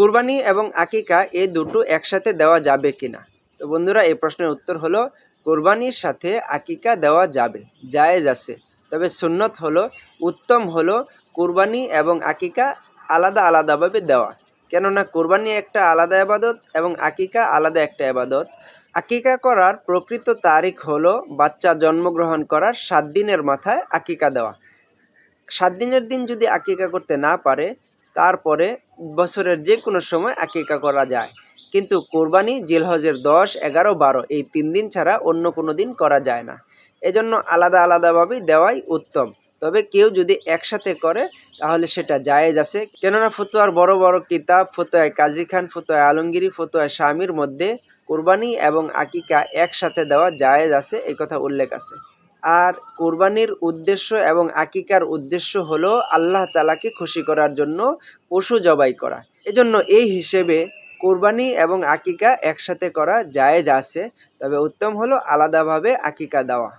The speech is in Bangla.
কুরবানি এবং আকিকা এই দুটো একসাথে দেওয়া যাবে কিনা? তো বন্ধুরা, এই প্রশ্নের উত্তর হলো, কোরবানির সাথে আকিকা দেওয়া যাবে, জায়েজ আছে। তবে সুন্নত হলো, উত্তম হলো, কুরবানি এবং আকিকা আলাদা আলাদাভাবে দেওয়া। কেননা কোরবানি একটা আলাদা আবাদত এবং আকিকা আলাদা একটা আবাদত আকিকা করার প্রকৃত তারিখ হলো, বাচ্চা জন্মগ্রহণ করার সাত দিনের মাথায় আকিকা দেওয়া। সাত দিনের দিন যদি আকিকা করতে না পারে তারপরে বছরের যে কোনো সময় আকিকা করা যায়। কিন্তু কোরবানি, জিলহজের দশ, এগারো, বারো, এই তিন দিন ছাড়া অন্য কোনো দিন করা যায় না। এজন্য আলাদা আলাদাভাবেই দেওয়াই উত্তম। তবে কেউ যদি একসাথে করে, তাহলে সেটা জায়েজ আছে। কেননা ফতোয়ার বড় বড় কিতাব, ফতোয়ায় কাজী খান, ফতোয়ায় আলমগিরি, ফতোয়ায় স্বামীর মধ্যে কোরবানি এবং আকিকা একসাথে দেওয়া জায়েজ আছে এই কথা উল্লেখ আছে। আর কোরবানির উদ্দেশ্য এবং আকিকার উদ্দেশ্য হলো আল্লাহ তালাকে খুশি করার জন্য পশু জবাই করা। এজন্য এই হিসেবে কোরবানি এবং আকিকা একসাথে করা জায়েজ আছে। তবে উত্তম হলো আলাদাভাবে আকিকা দেওয়া।